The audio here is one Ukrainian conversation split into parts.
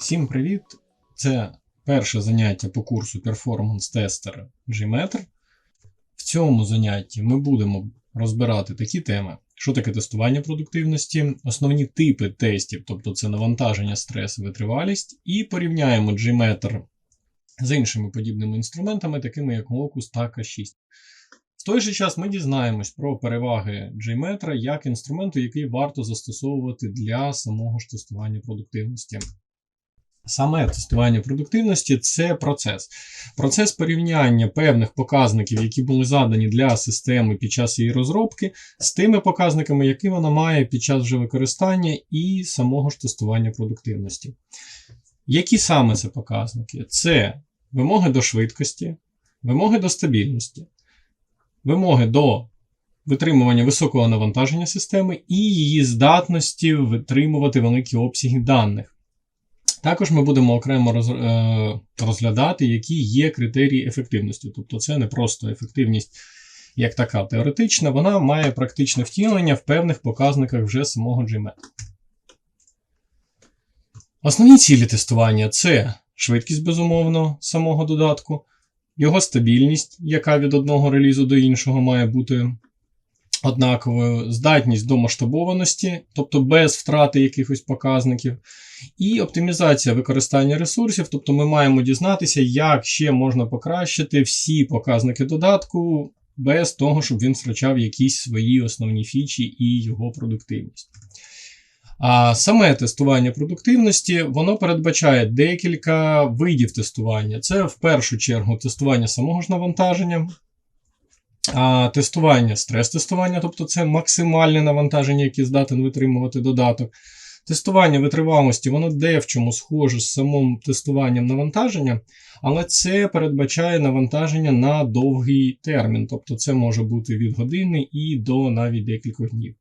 Всім привіт! Це перше заняття по курсу Performance Tester Gmeter. В цьому занятті ми будемо розбирати такі теми, що таке тестування продуктивності, основні типи тестів, тобто це навантаження, стрес витривалість, і порівняємо Gmeter з іншими подібними інструментами, такими як Locus та K6. В той же час ми дізнаємось про переваги Gmeter як інструменту, який варто застосовувати для самого ж тестування продуктивності. Саме тестування продуктивності це процес. Процес порівняння певних показників, які були задані для системи під час її розробки, з тими показниками, які вона має під час вже використання і самого ж тестування продуктивності. Які саме це показники? Це вимоги до швидкості, вимоги до стабільності, вимоги до витримування високого навантаження системи і її здатності витримувати великі обсяги даних. Також ми будемо окремо е, розглядати, які є критерії ефективності. Тобто це не просто ефективність як така теоретична, вона має практичне втілення в певних показниках вже самого GMAT. Основні цілі тестування це швидкість, безумовно, самого додатку, його стабільність, яка від одного релізу до іншого має бути однаковою, здатність до масштабованості, тобто без втрати якихось показників, і оптимізація використання ресурсів, тобто ми маємо дізнатися, як ще можна покращити всі показники додатку без того, щоб він втрачав якісь свої основні фічі і його продуктивність. А саме тестування продуктивності воно передбачає декілька видів тестування. Це в першу чергу тестування самого ж навантаження, тестування, стрес-тестування, тобто це максимальне навантаження, яке здатен витримувати додаток. Тестування витривалості, воно де в чому схоже з самим тестуванням навантаження, але це передбачає навантаження на довгий термін, тобто це може бути від години і до навіть декількох днів.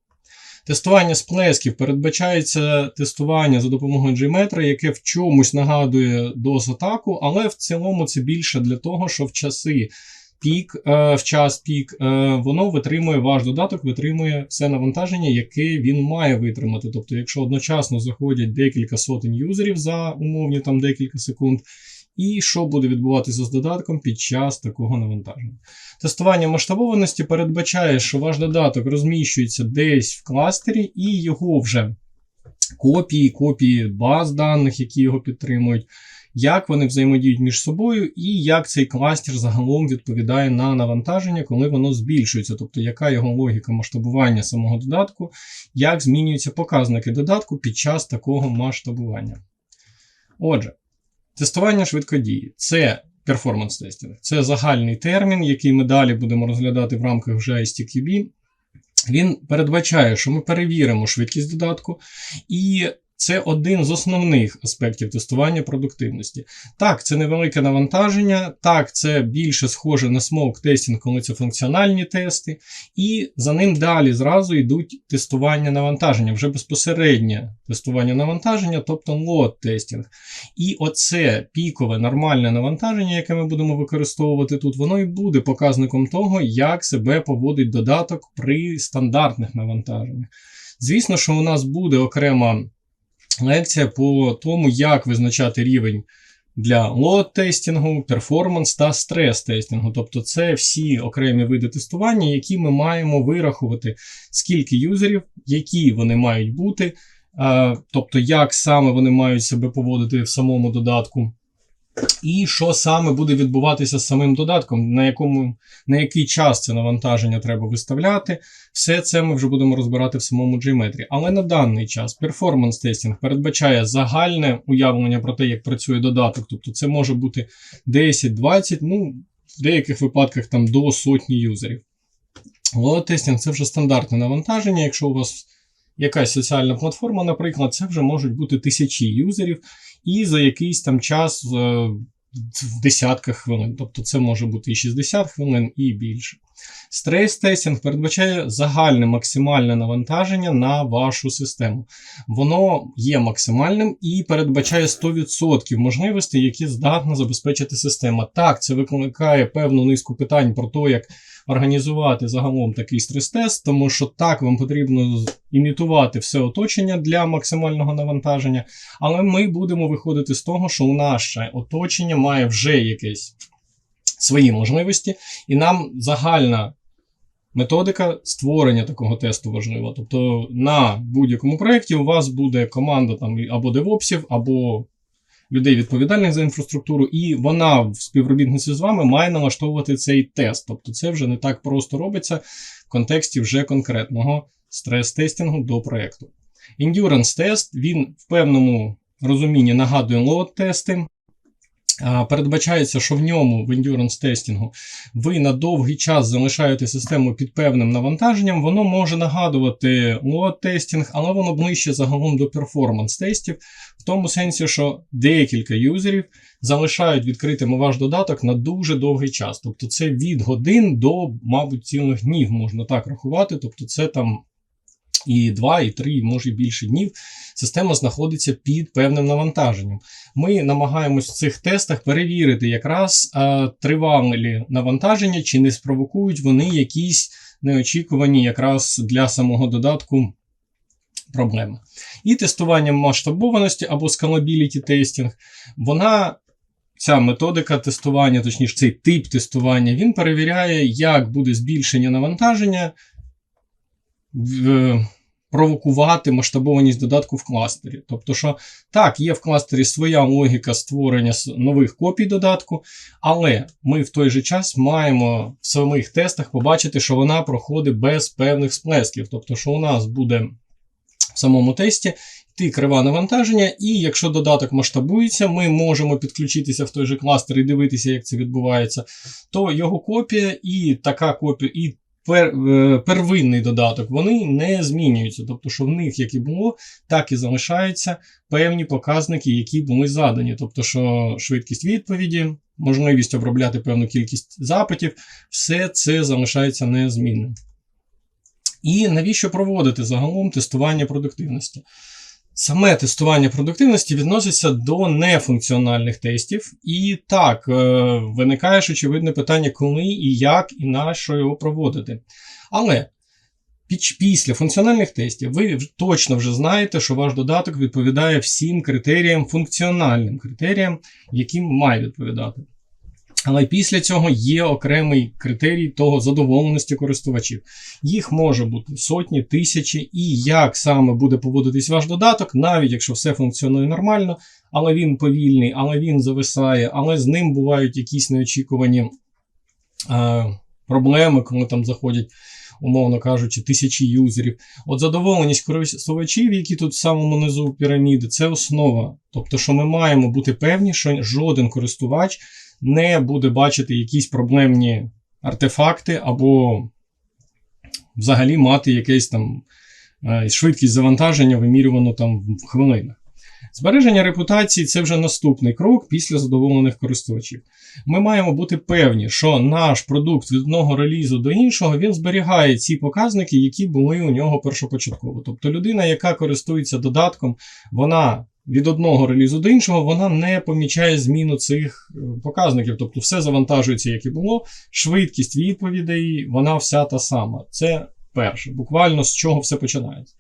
Тестування сплесків передбачається тестування за допомогою Gmetra, яке в чомусь нагадує DOS-атаку, але в цілому це більше для того, що в часи пік, е, в час пік, е, воно витримує ваш додаток, витримує все навантаження, яке він має витримати. Тобто, якщо одночасно заходять декілька сотень юзерів за умовні там декілька секунд, і що буде відбуватися з додатком під час такого навантаження. Тестування масштабованості передбачає, що ваш додаток розміщується десь в кластері, і його вже копії, копії баз даних, які його підтримують як вони взаємодіють між собою, і як цей кластер загалом відповідає на навантаження, коли воно збільшується, тобто яка його логіка масштабування самого додатку, як змінюються показники додатку під час такого масштабування. Отже, тестування швидкодії це перформанс тестинг, це загальний термін, який ми далі будемо розглядати в рамках вже ISTQB. Він передбачає, що ми перевіримо швидкість додатку і це один з основних аспектів тестування продуктивності. Так, це невелике навантаження, так, це більше схоже на смоук тестінг, коли це функціональні тести, і за ним далі зразу йдуть тестування навантаження, вже безпосереднє тестування навантаження, тобто лот тестінг. І оце пікове нормальне навантаження, яке ми будемо використовувати тут, воно і буде показником того, як себе поводить додаток при стандартних навантаженнях. Звісно, що у нас буде окрема лекція по тому, як визначати рівень для лот-тестінгу, перформанс та стрес-тестінгу. Тобто це всі окремі види тестування, які ми маємо вирахувати, скільки юзерів, які вони мають бути, тобто, як саме вони мають себе поводити в самому додатку. І що саме буде відбуватися з самим додатком, на якому, на який час це навантаження треба виставляти, все це ми вже будемо розбирати в самому Gmetrі. Але на даний час перформанс тестінг передбачає загальне уявлення про те, як працює додаток. Тобто це може бути 10-20, ну, в деяких випадках там до сотні юзерів. Лот тестінг це вже стандартне навантаження. Якщо у вас якась соціальна платформа, наприклад, це вже можуть бути тисячі юзерів і за якийсь там час в десятках хвилин. Тобто це може бути і 60 хвилин, і більше. Стрес-тестінг передбачає загальне максимальне навантаження на вашу систему. Воно є максимальним і передбачає 100% можливостей, які здатна забезпечити система. Так, це викликає певну низку питань про те, як організувати загалом такий стрес-тест, тому що так вам потрібно імітувати все оточення для максимального навантаження, але ми будемо виходити з того, що у наше оточення має вже якесь свої можливості, і нам загальна методика створення такого тесту важлива. Тобто на будь-якому проєкті у вас буде команда там або девопсів, або людей відповідальних за інфраструктуру, і вона в співробітниці з вами має налаштовувати цей тест. Тобто це вже не так просто робиться в контексті вже конкретного стрес-тестінгу до проєкту. Endurance тест він в певному розумінні нагадує лоад-тести. Передбачається, що в ньому, в endurance тестінгу, ви на довгий час залишаєте систему під певним навантаженням. Воно може нагадувати load тестінг, але воно ближче загалом до перформанс тестів, в тому сенсі, що декілька юзерів залишають відкритим ваш додаток на дуже довгий час. Тобто це від годин до, мабуть, цілих днів можна так рахувати. Тобто це там і 2, і 3, і може більше днів система знаходиться під певним навантаженням. Ми намагаємось в цих тестах перевірити якраз тривалі навантаження, чи не спровокують вони якісь неочікувані якраз для самого додатку проблеми. І тестування масштабованості або scalability тестінг, вона. Ця методика тестування, точніше, цей тип тестування, він перевіряє, як буде збільшення навантаження провокувати масштабованість додатку в кластері. Тобто, що так, є в кластері своя логіка створення нових копій додатку, але ми в той же час маємо в самих тестах побачити, що вона проходить без певних сплесків. Тобто, що у нас буде в самому тесті йти крива навантаження, і якщо додаток масштабується, ми можемо підключитися в той же кластер і дивитися, як це відбувається, то його копія і така копія, і пер, е, первинний додаток, вони не змінюються. Тобто, що в них як і було, так і залишаються певні показники, які були задані. Тобто, що швидкість відповіді, можливість обробляти певну кількість запитів, все це залишається незмінним. І навіщо проводити загалом тестування продуктивності? Саме тестування продуктивності відноситься до нефункціональних тестів, і так, е, виникає ж очевидне питання, коли і як, і на що його проводити. Але після функціональних тестів ви точно вже знаєте, що ваш додаток відповідає всім критеріям, функціональним критеріям, яким має відповідати. Але після цього є окремий критерій того задоволеності користувачів. Їх може бути сотні, тисячі, і як саме буде поводитись ваш додаток, навіть якщо все функціонує нормально, але він повільний, але він зависає, але з ним бувають якісь неочікувані е, проблеми, коли там заходять, умовно кажучи, тисячі юзерів. От задоволеність користувачів, які тут в самому низу піраміди, це основа. Тобто, що ми маємо бути певні, що жоден користувач не буде бачити якісь проблемні артефакти або взагалі мати якесь там е, швидкість завантаження вимірювану там в хвилинах. Збереження репутації це вже наступний крок після задоволених користувачів. Ми маємо бути певні, що наш продукт від одного релізу до іншого він зберігає ці показники, які були у нього першопочатково. Тобто людина, яка користується додатком, вона від одного релізу до іншого вона не помічає зміну цих е, показників. Тобто все завантажується, як і було. Швидкість відповідей, вона вся та сама. Це перше, буквально з чого все починається.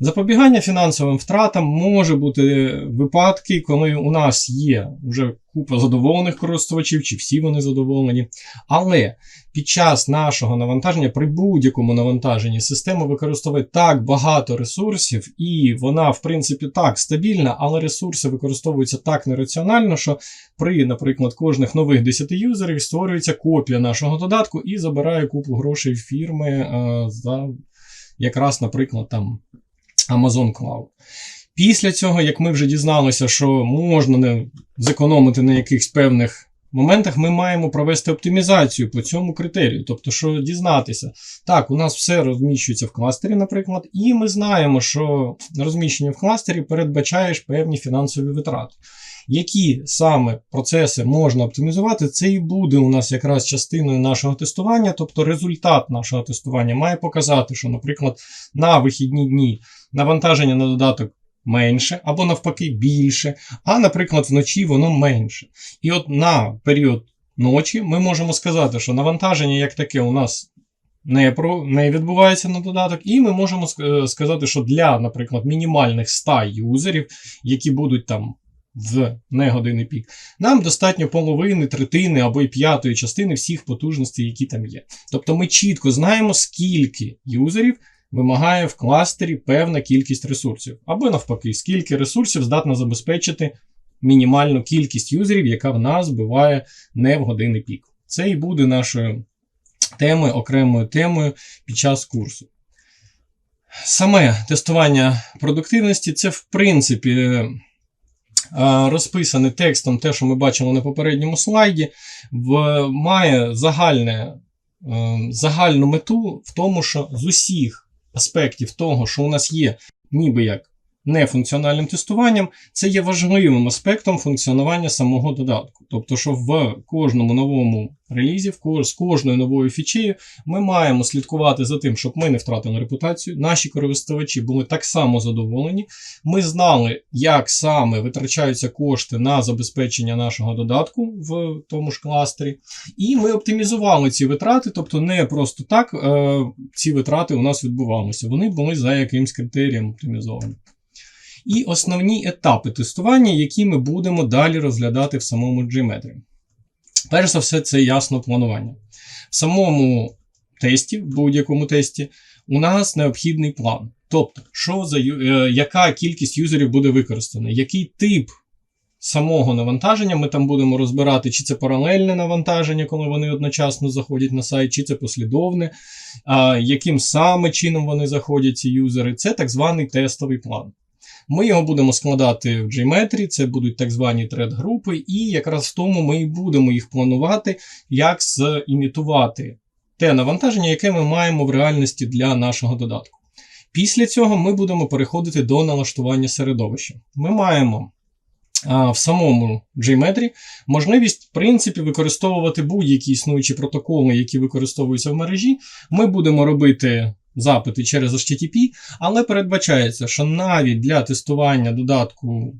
Запобігання фінансовим втратам може бути випадки, коли у нас є вже купа задоволених користувачів, чи всі вони задоволені. Але під час нашого навантаження, при будь-якому навантаженні, система використовує так багато ресурсів, і вона, в принципі, так стабільна, але ресурси використовуються так нераціонально, що при, наприклад, кожних нових 10 юзерів створюється копія нашого додатку і забирає купу грошей фірми е, за якраз, наприклад, там Amazon Cloud. Після цього, як ми вже дізналися, що можна не зекономити на якихось певних моментах, ми маємо провести оптимізацію по цьому критерію. Тобто, що дізнатися, так, у нас все розміщується в кластері, наприклад, і ми знаємо, що розміщення в кластері передбачаєш певні фінансові витрати. Які саме процеси можна оптимізувати, це і буде у нас якраз частиною нашого тестування. Тобто результат нашого тестування має показати, що, наприклад, на вихідні дні навантаження на додаток менше, або навпаки більше, а, наприклад, вночі воно менше. І от на період ночі ми можемо сказати, що навантаження як таке у нас не про не відбувається на додаток, і ми можемо е, сказати, що для, наприклад, мінімальних 100 юзерів, які будуть там в негодинний пік, нам достатньо половини, третини або й п'ятої частини всіх потужностей, які там є. Тобто ми чітко знаємо, скільки юзерів вимагає в кластері певна кількість ресурсів, або навпаки, скільки ресурсів здатна забезпечити мінімальну кількість юзерів, яка в нас буває не в годинний пік. Це і буде нашою темою, окремою темою під час курсу. Саме тестування продуктивності це, в принципі, розписане текстом, те, що ми бачимо на попередньому слайді, в, має загальне, е, загальну мету в тому, що з усіх аспектів того, що у нас є ніби як нефункціональним тестуванням, це є важливим аспектом функціонування самого додатку. Тобто, що в кожному новому релізі, в з кожною новою фічею, ми маємо слідкувати за тим, щоб ми не втратили репутацію. Наші користувачі були так само задоволені. Ми знали, як саме витрачаються кошти на забезпечення нашого додатку в тому ж кластері. І ми оптимізували ці витрати, тобто не просто так е, ці витрати у нас відбувалися. Вони були за якимсь критерієм оптимізовані. І основні етапи тестування, які ми будемо далі розглядати в самому Gmetry. Перш за все, це ясно планування. В самому тесті, в будь-якому тесті, у нас необхідний план. Тобто, що за, е, яка кількість юзерів буде використана, який тип самого навантаження ми там будемо розбирати, чи це паралельне навантаження, коли вони одночасно заходять на сайт, чи це послідовне, яким саме чином вони заходять, ці юзери. Це так званий тестовий план. Ми його будемо складати в Gmetry, це будуть так звані тред-групи, і якраз в тому ми і будемо їх планувати, як зімітувати те навантаження, яке ми маємо в реальності для нашого додатку. Після цього ми будемо переходити до налаштування середовища. Ми маємо в самому Gmetry можливість, в принципі, використовувати будь-які існуючі протоколи, які використовуються в мережі. Ми будемо робити запити через HTTP, але передбачається, що навіть для тестування додатку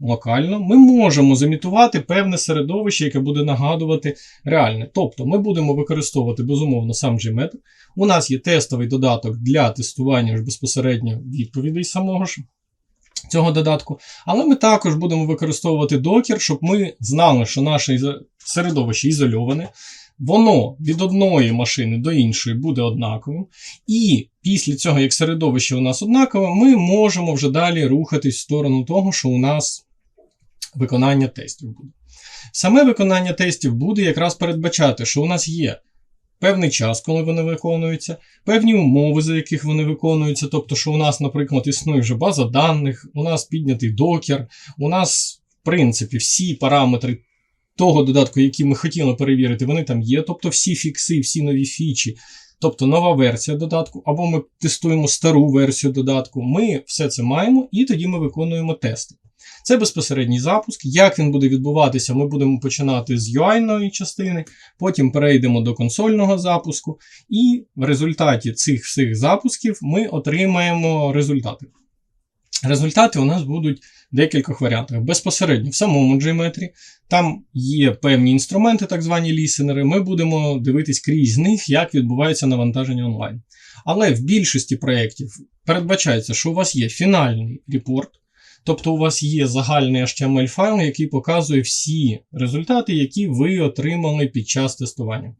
локально ми можемо замітувати певне середовище, яке буде нагадувати реальне. Тобто ми будемо використовувати безумовно сам Gmetry. У нас є тестовий додаток для тестування ж безпосередньо відповідей самого ж цього додатку. Але ми також будемо використовувати докер, щоб ми знали, що наше середовище ізольоване. Воно від одної машини до іншої буде однаковим. І після цього, як середовище у нас однакове, ми можемо вже далі рухатись в сторону того, що у нас виконання тестів буде. Саме виконання тестів буде якраз передбачати, що у нас є певний час, коли вони виконуються, певні умови, за яких вони виконуються. Тобто, що у нас, наприклад, існує вже база даних, у нас піднятий докер, у нас, в принципі, всі параметри того додатку, які ми хотіли перевірити, вони там є. Тобто всі фікси, всі нові фічі, тобто нова версія додатку, або ми тестуємо стару версію додатку. Ми все це маємо, і тоді ми виконуємо тести. Це безпосередній запуск. Як він буде відбуватися, ми будемо починати з UI-ної частини, потім перейдемо до консольного запуску, і в результаті цих всіх запусків ми отримаємо результати. Результати у нас будуть в декількох варіантах. Безпосередньо в самому Gmetry, там є певні інструменти, так звані лісенери. Ми будемо дивитись крізь них, як відбувається навантаження онлайн. Але в більшості проєктів передбачається, що у вас є фінальний репорт, тобто у вас є загальний HTML файл, який показує всі результати, які ви отримали під час тестування.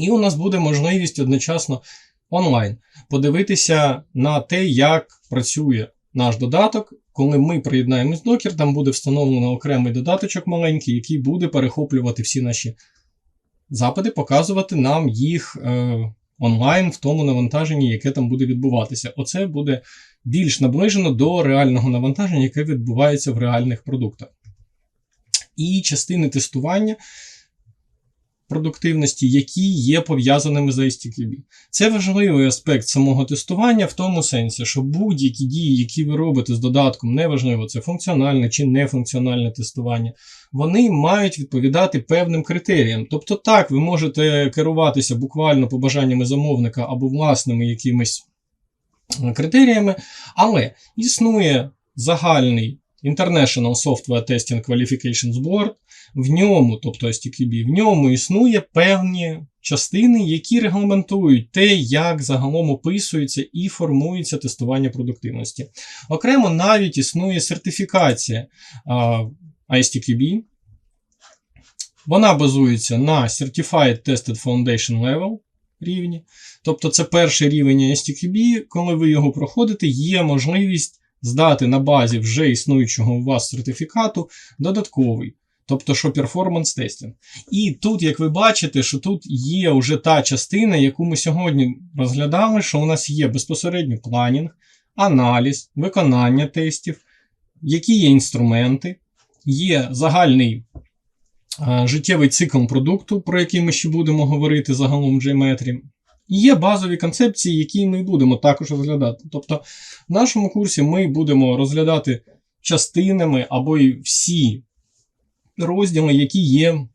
І у нас буде можливість одночасно онлайн подивитися на те, як працює наш додаток. Коли ми приєднаємось до Docker, там буде встановлено окремий додаточок маленький, який буде перехоплювати всі наші запити, показувати нам їх е, онлайн в тому навантаженні, яке там буде відбуватися. Оце буде більш наближено до реального навантаження, яке відбувається в реальних продуктах. І частини тестування продуктивності, які є пов'язаними з STQB. Це важливий аспект самого тестування в тому сенсі, що будь-які дії, які ви робите з додатком, неважливо, це функціональне чи нефункціональне тестування, вони мають відповідати певним критеріям. Тобто, так, ви можете керуватися буквально побажаннями замовника або власними якимись критеріями, але існує загальний International Software Testing Qualifications Board, в ньому, тобто STQB, в ньому існує певні частини, які регламентують те, як загалом описується і формується тестування продуктивності. Окремо навіть існує сертифікація ISTQB. Вона базується на Certified Tested Foundation Level рівні. Тобто це перший рівень ISTQB. Коли ви його проходите, є можливість здати на базі вже існуючого у вас сертифікату додатковий. Тобто, що перформанс тестинг. І тут, як ви бачите, що тут є вже та частина, яку ми сьогодні розглядали, що у нас є безпосередньо планінг, аналіз, виконання тестів, які є інструменти, є загальний а, життєвий цикл продукту, про який ми ще будемо говорити загалом в JMetrі. Є базові концепції, які ми будемо також розглядати. Тобто, в нашому курсі ми будемо розглядати частинами або й всі розділи, які є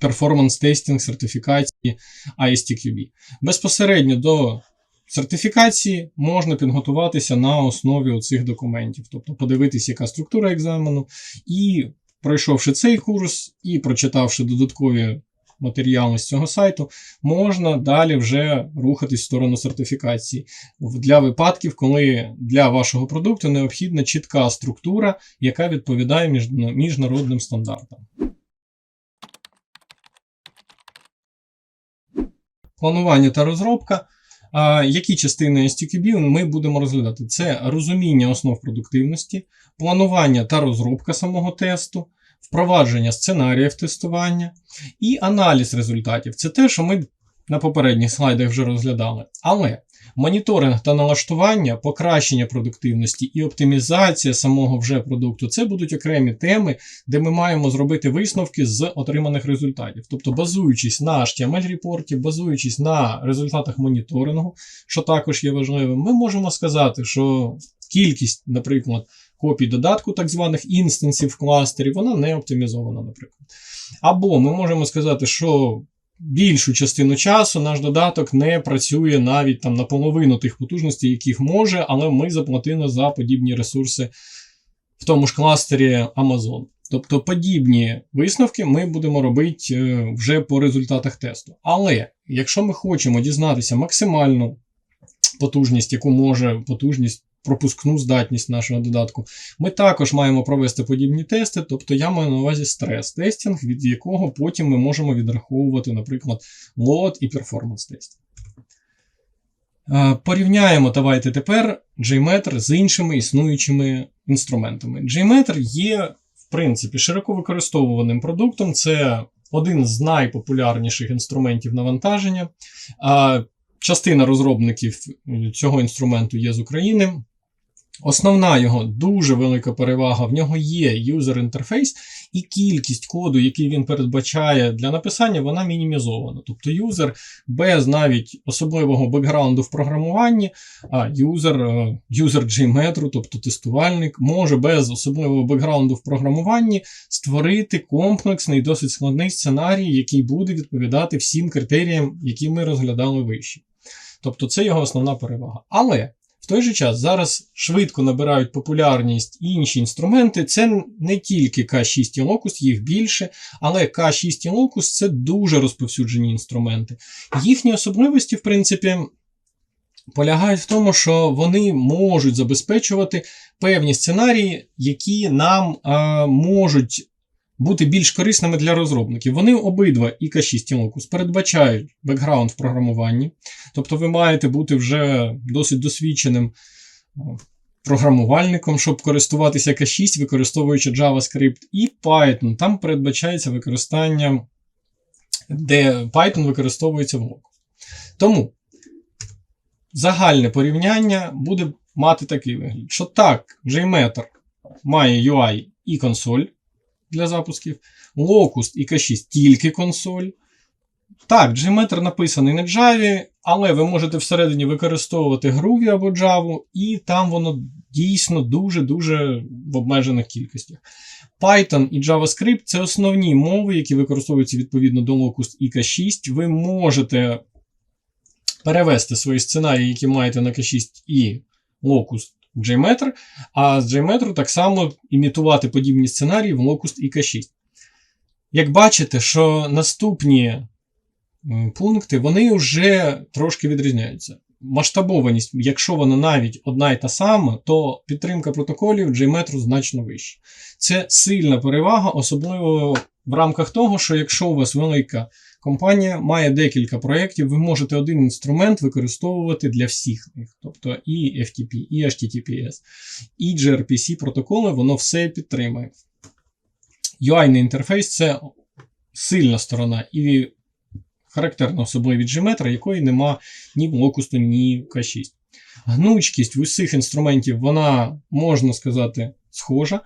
перформанс тестинг сертифікації ISTQB. Безпосередньо до сертифікації можна підготуватися на основі цих документів, тобто подивитися, яка структура екзамену, і пройшовши цей курс, і прочитавши додаткові матеріали з цього сайту, можна далі вже рухатись в сторону сертифікації для випадків, коли для вашого продукту необхідна чітка структура, яка відповідає міжнародним стандартам. Планування та розробка. Які частини STQB ми будемо розглядати? Це розуміння основ продуктивності, планування та розробка самого тесту, впровадження сценаріїв тестування і аналіз результатів. Це те, що ми на попередніх слайдах вже розглядали. Але моніторинг та налаштування, покращення продуктивності і оптимізація самого вже продукту це будуть окремі теми, де ми маємо зробити висновки з отриманих результатів. Тобто, базуючись на HTML-репорті, базуючись на результатах моніторингу, що також є важливим, ми можемо сказати, що кількість, наприклад, копій додатку, так званих інстансів в кластері, вона не оптимізована, наприклад. Або ми можемо сказати, що більшу частину часу наш додаток не працює навіть там наполовину тих потужностей, яких може, але ми заплатили за подібні ресурси в тому ж кластері Amazon. Тобто подібні висновки ми будемо робити е, вже по результатах тесту. Але якщо ми хочемо дізнатися максимальну потужність, яку може потужність пропускну здатність нашого додатку. Ми також маємо провести подібні тести, тобто я маю на увазі стрес-тестінг, від якого потім ми можемо відраховувати, наприклад, лот і перформанс-тестінг. Порівняємо давайте тепер JMeter з іншими існуючими інструментами. JMeter є, в принципі, широко використовуваним продуктом. Це один з найпопулярніших інструментів навантаження. Частина розробників цього інструменту є з України. Основна його дуже велика перевага, в нього є юзер інтерфейс, і кількість коду, який він передбачає для написання, вона мінімізована. Тобто юзер без навіть особливого бекграунду в програмуванні, а юзер е, юзер JMeter, тобто тестувальник, може без особливого бекграунду в програмуванні створити комплексний, досить складний сценарій, який буде відповідати всім критеріям, які ми розглядали вище. Тобто це його основна перевага. Але той же час зараз швидко набирають популярність інші інструменти. Це не тільки К6 і Locus, їх більше, але К6 і Locus це дуже розповсюджені інструменти. Їхні особливості, в принципі, полягають в тому, що вони можуть забезпечувати певні сценарії, які нам а, можуть бути більш корисними для розробників. Вони обидва і К6 і Locus передбачають бекграунд в програмуванні. Тобто ви маєте бути вже досить досвідченим програмувальником, щоб користуватися К6, використовуючи JavaScript, і Python. Там передбачається використання, де Python використовується в Locus. Тому загальне порівняння буде мати такий вигляд, що так, JMeter має UI і консоль для запусків, Locust і K6 тільки консоль. Так, Gmeter написаний на Java, але ви можете всередині використовувати Groovy або Java, і там воно дійсно дуже-дуже в обмежених кількостях. Python і JavaScript це основні мови, які використовуються відповідно до Locust і K6. Ви можете перевести свої сценарії, які маєте на K6 і Locust JMeter, а з JMeter так само імітувати подібні сценарії в Locust і K6. Як бачите, що наступні пункти вони вже трошки відрізняються. Масштабованість, якщо вона навіть одна і та сама, то підтримка протоколів JMeter значно вища. Це сильна перевага, особливо в рамках того, що якщо у вас велика компанія має декілька проєктів, ви можете один інструмент використовувати для всіх них. Тобто і FTP, і HTTPS, і gRPC протоколи, воно все підтримує. UI-ний інтерфейс це сильна сторона і характерна особливість Gmetra, якої нема ні в Locust, ні в K6. Гнучкість усіх інструментів, вона, можна сказати, схожа.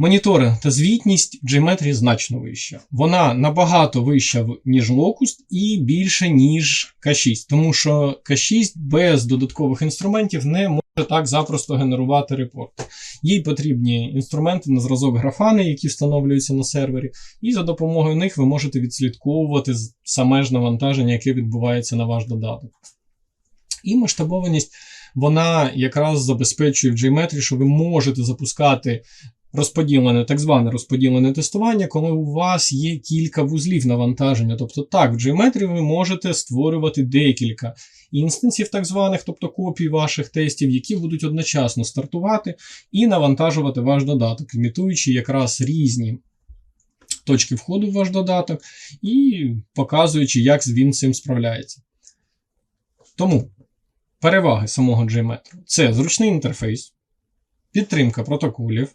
Монітори та звітність в значно вища. Вона набагато вища, ніж Locust і більше, ніж K6, тому що K6 без додаткових інструментів не може так запросто генерувати репорти. Їй потрібні інструменти на зразок графани, які встановлюються на сервері, і за допомогою них ви можете відслідковувати саме ж навантаження, яке відбувається на ваш додаток. І масштабованість вона якраз забезпечує в Gmetrі, що ви можете запускати розподілене, так зване розподілене тестування, коли у вас є кілька вузлів навантаження. Тобто, так, в Gmetrі ви можете створювати декілька інстансів, так званих, тобто копій ваших тестів, які будуть одночасно стартувати і навантажувати ваш додаток, імітуючи якраз різні точки входу в ваш додаток і показуючи, як він цим справляється. Тому переваги самого Gmeter – це зручний інтерфейс, підтримка протоколів,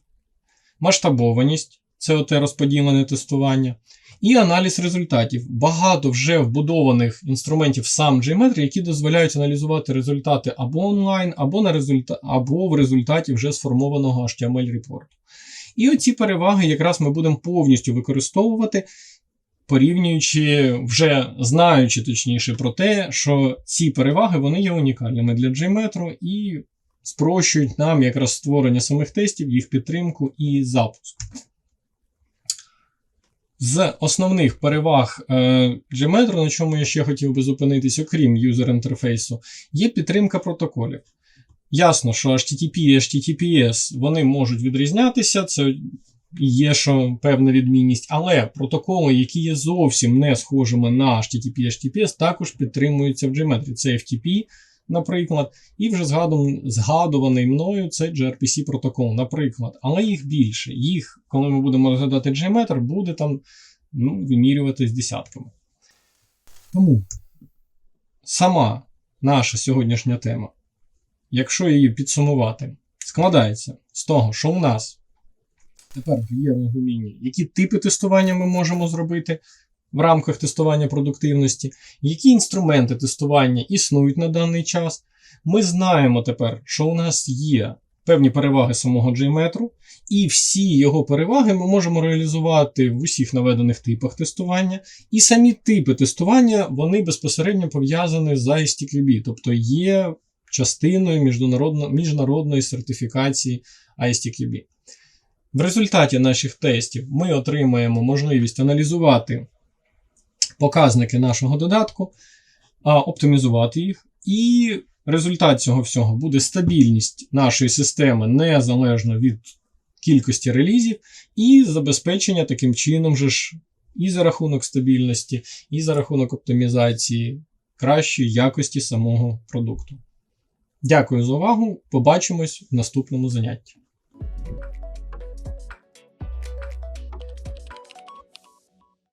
масштабованість це оте розподілене тестування, і аналіз результатів. Багато вже вбудованих інструментів сам Gmeter, які дозволяють аналізувати результати або онлайн, або, на результа... або в результаті вже сформованого HTML-репорту. І оці переваги якраз ми будемо повністю використовувати, порівнюючи, вже знаючи точніше про те, що ці переваги вони є унікальними для Gmeter і спрощують нам якраз створення самих тестів, їх підтримку і запуск. З основних переваг е, Gmeter, на чому я ще хотів би зупинитись, окрім юзер інтерфейсу, є підтримка протоколів. Ясно, що HTTP і HTTPS вони можуть відрізнятися, це є що певна відмінність, але протоколи, які є зовсім не схожими на HTTP і HTTPS, також підтримуються в Gmetrі. Це FTP, наприклад, і вже згадуваний мною це gRPC протокол, наприклад. Але їх більше. Їх, коли ми будемо розглядати Gmeter, буде там ну, вимірювати з десятками. Тому сама наша сьогоднішня тема, якщо її підсумувати, складається з того, що у нас тепер є розуміння, які типи тестування ми можемо зробити в рамках тестування продуктивності, які інструменти тестування існують на даний час. Ми знаємо тепер, що у нас є певні переваги самого Gmeter, і всі його переваги ми можемо реалізувати в усіх наведених типах тестування. І самі типи тестування вони безпосередньо пов'язані з ISTQB, тобто є частиною міжнародно, міжнародної сертифікації ISTQB. В результаті наших тестів ми отримаємо можливість аналізувати показники нашого додатку, оптимізувати їх, і результат цього всього буде стабільність нашої системи незалежно від кількості релізів, і забезпечення таким чином же ж і за рахунок стабільності, і за рахунок оптимізації кращої якості самого продукту. Дякую за увагу. Побачимось в наступному занятті.